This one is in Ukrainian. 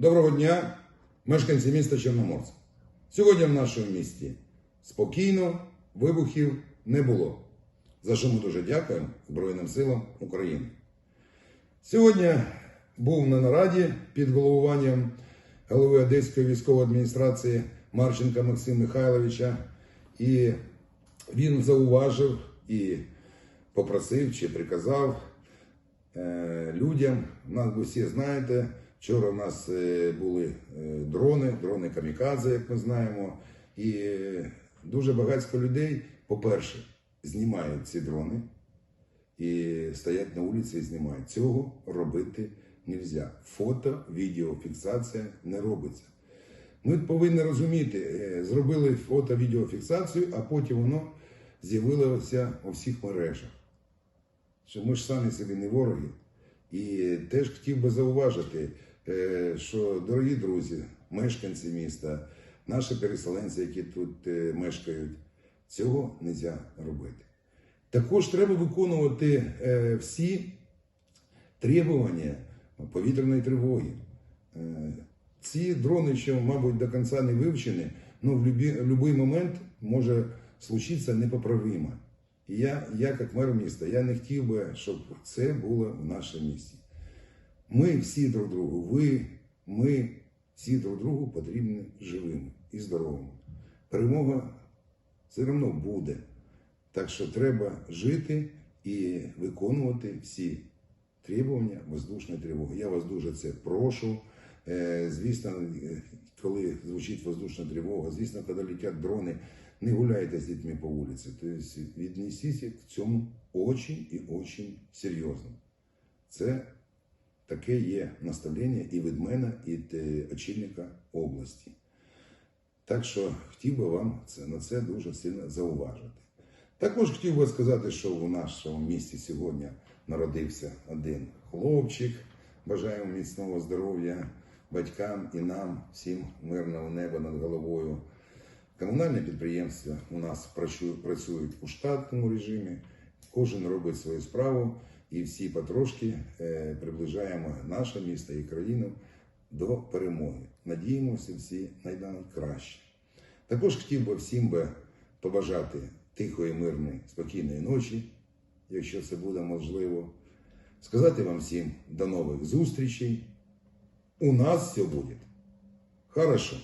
Доброго дня, мешканці міста Чорноморськ. Сьогодні в нашому місті спокійно, вибухів не було. За що ми дуже дякуємо Збройним силам України. Сьогодні був на нараді під головуванням голови Одеської військової адміністрації Марченка Максима Михайловича, і він зауважив і попросив чи приказав е, людям. Нас ви всі знаєте, вчора у нас е, були е, дрони, дрони камікадзе, як ми знаємо. І е, дуже багатько людей, по-перше, знімають ці дрони і стоять на вулиці і знімають. Цього робити не можна. Фото, відеофіксація не робиться. Ми повинні розуміти, зробили фото, відеофіксацію, а потім воно з'явилося у всіх мережах. Що ми ж самі собі не вороги. І теж хотів би зауважити, е, що, дорогі друзі, мешканці міста, наші переселенці, які тут е, мешкають, цього не можна робити. Також треба виконувати е, всі требування повітряної тривоги. Ці дрони, що, мабуть, до кінця не вивчені, ну, в будь-який момент може случитися непоправимо. І я, я, як мер міста, я не хотів би, щоб це було в нашому місті. Ми всі друг другу, ви, ми всі друг другу потрібні живими і здоровими. Перемога все одно буде. Так що треба жити і виконувати всі требування воздушної тривоги. Я вас дуже це прошу. Е, Звісно, е, коли звучить воздушна тривога, звісно, коли летять дрони, не гуляйте з дітьми по вулиці. Тобто віднесіться к цьому очень і очень серйозно. Це таке є наставлення і від мене, і е, очільника області. Так що хотів би вам це, на це дуже сильно зауважити. Також хотів би сказати, що у нашому місті сьогодні народився один хлопчик. Бажаємо міцного здоров'я батькам і нам, всім мирного неба над головою. Комунальні підприємства у нас працюють у штатному режимі, кожен робить свою справу, і всі потрошки е, приближаємо наше місто і країну до перемоги. Надіємося всі найкраще. Також хотів би всім би побажати тихої, мирної, спокійної ночі, якщо це буде можливо. Сказати вам всім до нових зустрічей. У нас все буде хорошо.